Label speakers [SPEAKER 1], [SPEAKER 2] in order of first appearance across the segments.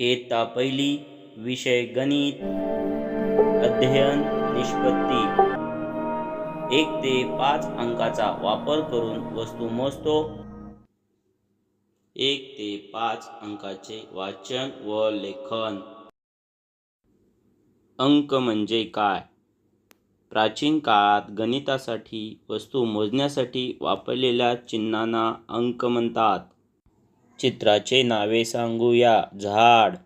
[SPEAKER 1] इयत्ता पहिली विषय गणित अध्ययन निष्पत्ती. एक ते पाच अंकाचा वापर करून वस्तू मोजतो. एक ते पाच अंकाचे वाचन व लेखन. अंक म्हणजे काय? प्राचीन काळात गणितासाठी वस्तू मोजण्यासाठी वापरलेल्या चिन्हांना अंक म्हणतात. चित्राचे नावे सांगूया. झाड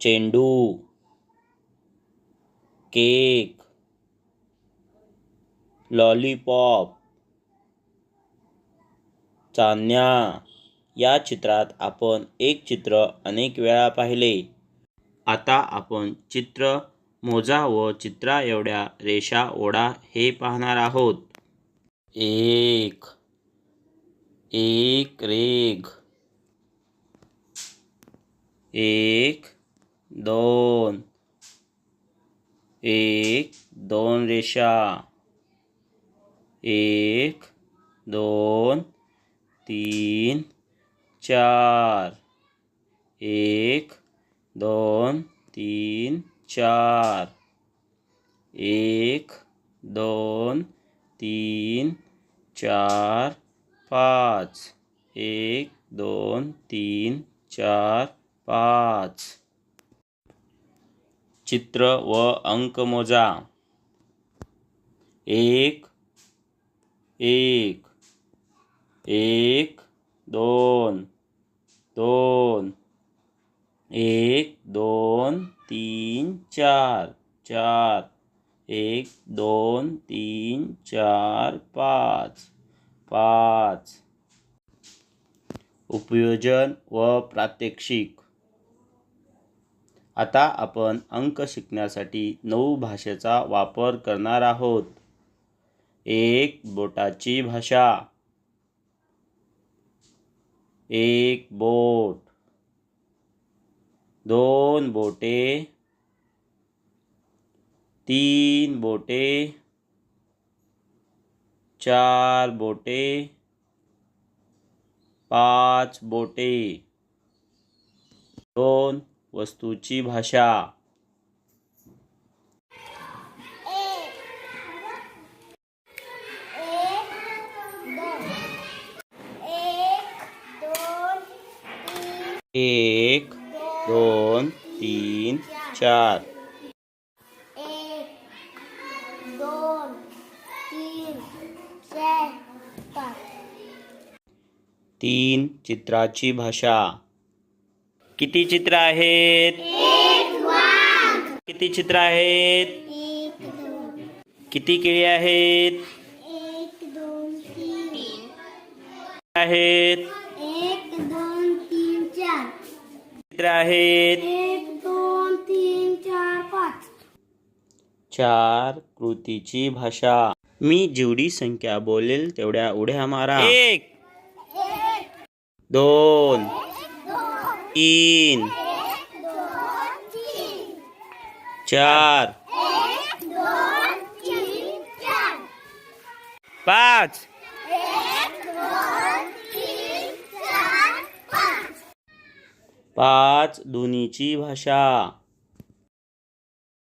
[SPEAKER 1] चेंडू केक लॉलीपॉप चांदण्या. या चित्रात आपण एक चित्र अनेक वेळा पाहिले. आता आपण चित्र मोजा व चित्रा एवढ्या रेषा ओढा हे पाहणार आहोत. एक एक रेघ. एक दोन. एक दोन रेषा. एक दोन तीन चार. एक दोन तीन चार. एक दोन तीन चार. पाच, एक, दोन, तीन, चार, पाच। चित्र व अंक मोजा। एक एक एक, दोन दोन, एक, दोन, तीन, चार चार, एक, दोन, तीन, चार, पाच। पाच. उपयोजन व प्रात्यक्षिक. आता आपण अंक शिकण्यासाठी नऊ भाषेचा वापर करणार आहोत. एक बोटाची भाषा. एक बोट. दोन बोटे. तीन बोटे. चार बोटे पाच बोटे. दोन वस्तूची भाषा. एक दोन तीन चार
[SPEAKER 2] एक दोन तीन चार पाच
[SPEAKER 1] तीन चित्राची भाषा. किती चित्र आहेत? किती चित्र आहेत? किती केळी आहेत? आहेत. चित्र आहेत.
[SPEAKER 2] चार
[SPEAKER 1] चार कृतीची भाषा. मी जेवढी संख्या बोलेल तेवढ्या उड्या मारा. एक दोन. तीन. चार. पाच. पाच दोन्हीची भाषा.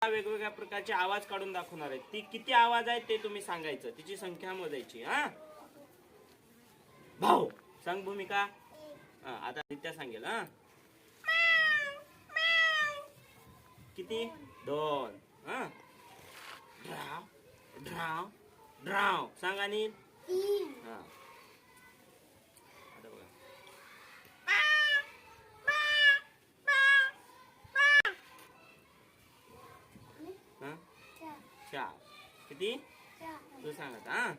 [SPEAKER 1] वेगवेगळ्या प्रकारचे आवाज काढून दाखवणार आहे ती किती आवाज आहेत ते तुम्ही सांगायचं. तिची संख्या मोजायची हा? भाऊ सांग भूमिका. हा, आता नित्या सांगेल हा. किती? दोन. हा. Draw draw draw. सांग आणि. हा. आता बघा. हा? चार. किती? तू सांग आता हा.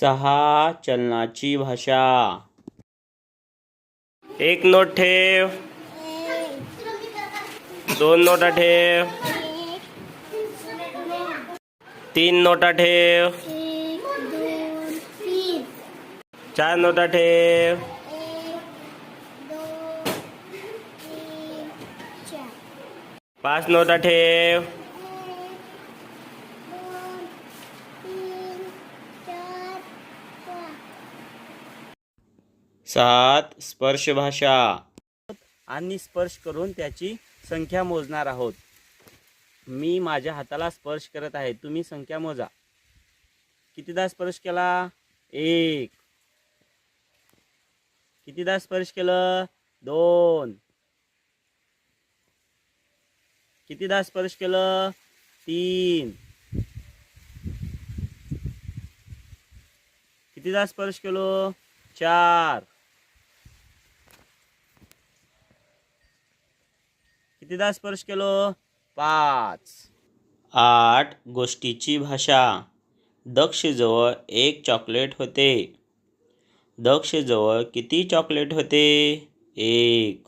[SPEAKER 1] सहा चलनाची भाषा. एक नोट ठेव. दोन नोटा ठेव. तीन नोटा ठेव. चार नोटा ठेव. पाच नोटा ठेव. सात स्पर्श भाषा. आणि स्पर्श करून त्याची संख्या मोजणार आहोत. मी माझ्या हाताला स्पर्श करत आहे. तुम्ही संख्या मोजा. कितीदा स्पर्श केला? एक. कितीदा स्पर्श केलं? दोन. कितीदा स्पर्श केलं? तीन. कितीदा स्पर्श केलो? चार. कितीदा स्पर्श केलो? पाच. आठ गोष्टीची भाषा. दक्षजवळ एक चॉकलेट होते. दक्षजवळ किती चॉकलेट होते? एक.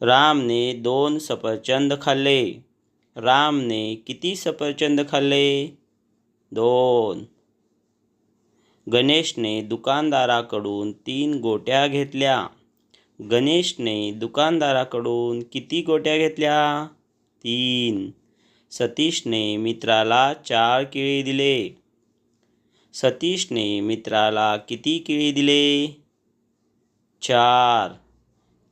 [SPEAKER 1] रामने दोन सफरचंद खाल्ले. रामने किती सफरचंद खाल्ले? दोन. गणेशने दुकानदाराकडून तीन गोट्या घेतल्या. गणेशने दुकानदाराकडून किती गोट्या घेतल्या? तीन. सतीशने मित्राला चार केळी दिले. सतीशने मित्राला किती केळी दिले? चार.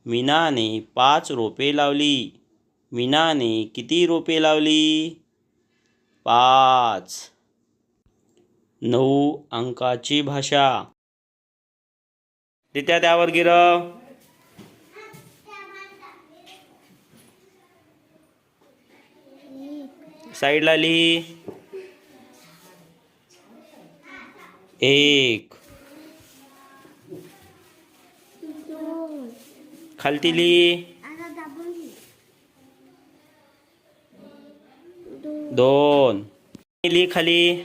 [SPEAKER 1] मीनाने पाच रोपे लावली. मीनाने किती रोपे लावली? पाच. नऊ अंकाची भाषा. रित्या त्यावर गिरव. साईडला लिही. एक. खालती लिही.
[SPEAKER 2] दोन.
[SPEAKER 1] लिही खाली.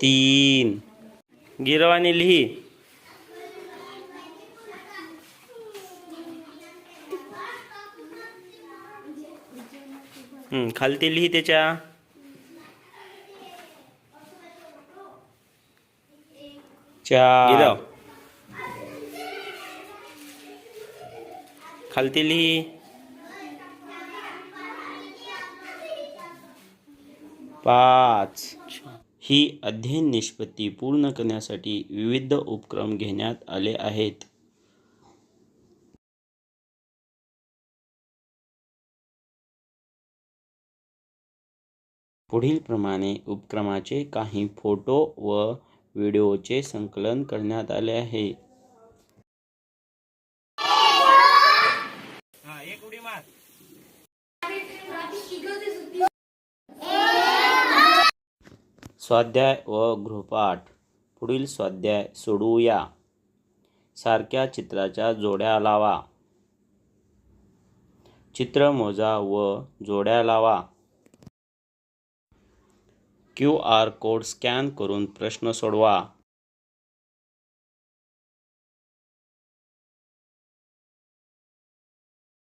[SPEAKER 1] तीन. गिरवाने लिही. खालती लिही त्याच्या. चार खालती लिही. पाच. ही अध्ययन निष्पत्ती पूर्ण करण्यासाठी विविध उपक्रम घेण्यात आले आहेत. पुढील प्रमाणे उपक्रमाचे काही फोटो व व्हिडिओचे संकलन करण्यात आले आहे. स्वाध्याय व गृहपाठ. पुढील स्वाध्याय सोडवूया सारख्या चित्राच्या जोड्या लावा. चित्र मोजा व जोड्या लावा. क्यू आर कोड स्कॅन करून प्रश्न सोडवा.